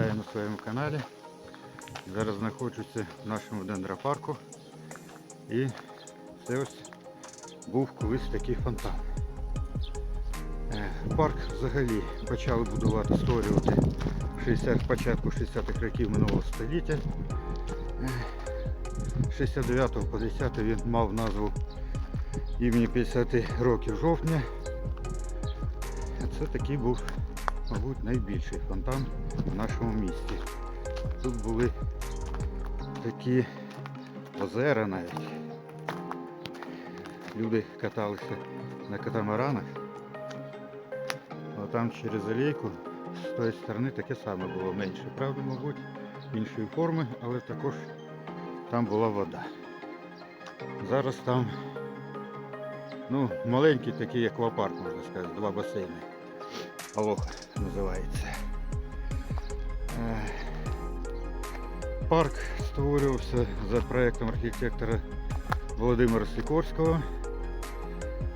Вітаю на своєму каналі. Зараз знаходжуся в нашому дендропарку. І це ось був колись такий фонтан. Е, Парк взагалі почали будувати, створювати в 60, початку 60-х років минулого століття. Е, З 69 по 10 він мав назву імені 50 років жовтня. Це такий був, мабуть, найбільший фонтан в нашому місті. Тут були такі озера навіть. Люди каталися на катамаранах. А там через алейку з тої сторони таке саме було менше. Правда, мабуть, іншої форми, але також там була вода. Зараз там ну, маленький такий аквапарк, можна сказати, два басейни. Алоха називається. Е, Парк створювався за проєктом архітектора Володимира Сікорського.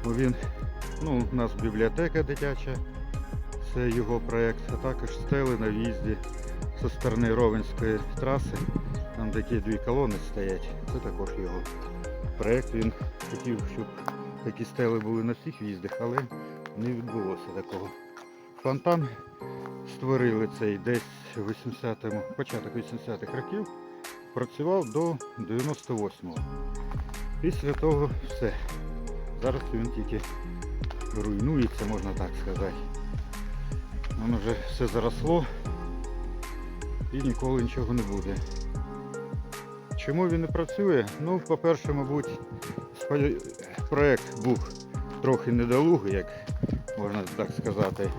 Він, ну, у нас бібліотека дитяча, це його проєкт, а також стели на в'їзді зі сторони Ровенської траси. Там такі дві колони стоять. Це також його проєкт. Він хотів, щоб такі стели були на всіх в'їздах, але не відбулося такого. Фонтан створили цей десь 80-му, початок 80-х років, працював до 98-го. Після того все. Зараз він тільки руйнується, можна так сказати. Воно вже все заросло і ніколи нічого не буде. Чому він не працює? Ну, по-перше, мабуть, проект був трохи недолугий, як можна так сказати.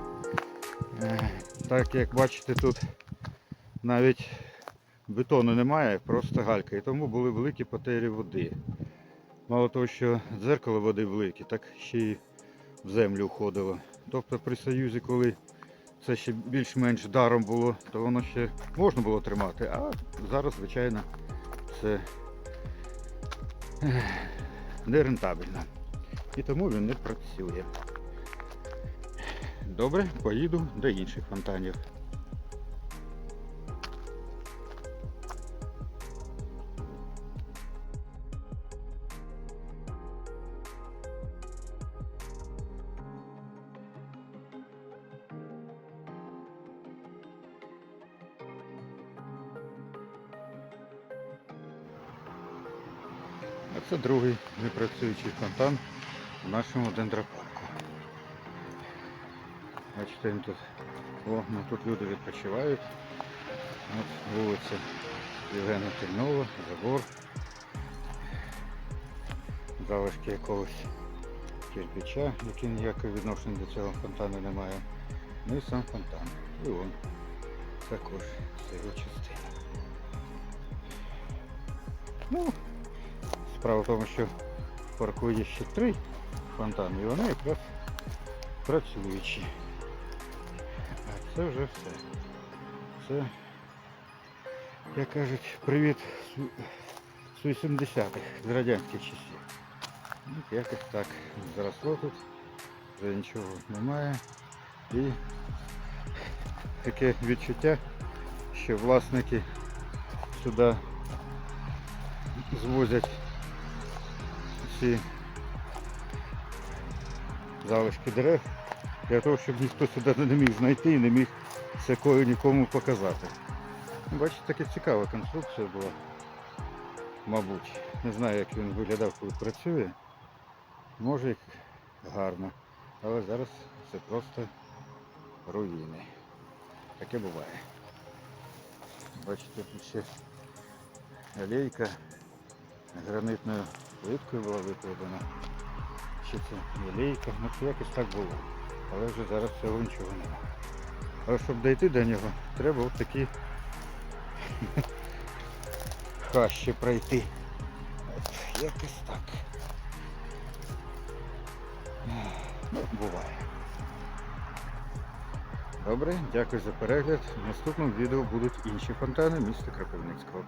Е, Так як бачите, тут навіть бетону немає, просто галька. І тому були великі потері води. Мало того, що дзеркало води велике, так ще й в землю входило. Тобто при Союзі, коли це ще більш-менш даром було, то воно ще можна було тримати, а зараз, звичайно, це ех, нерентабельно. І тому він не працює. Добре, поїду до інших фонтанів. А це другий непрацюючий фонтан в нашому дендропарку. Бачите, він тут, о, ну тут люди відпочивають. От вулиця Євгена Тельнова, забор. Залишки якогось кирпича, який ніякого відношення до цього фонтану не має. Ну і сам фонтан. І он також це його частина. Ну, справа в тому, що в парку є ще три фонтани, і вони якраз працюючі. А це вже все. Це, як кажуть, привіт з- з 80-х, з радянських часів. От якось так заросло тут, вже нічого немає. І таке відчуття, що власники сюди звозять ці залишки дерев Для того, щоб ніхто сюди не міг знайти і не міг такою нікому показати. Ну, Бачите, така цікава конструкція була, мабуть. Не знаю, як він виглядав, коли працює. Може і гарно, але зараз це просто руїни. Таке буває. Бачите, тут ще алейка гранитною плиткою була викладена. Чи це алейка, ну це якось так було. Але вже зараз цього нічого немає. Але щоб дійти до нього, треба от такі хащі пройти. От, якось так. Ну, буває. Добре, дякую за перегляд. В наступному відео будуть інші фонтани міста Кропивницького.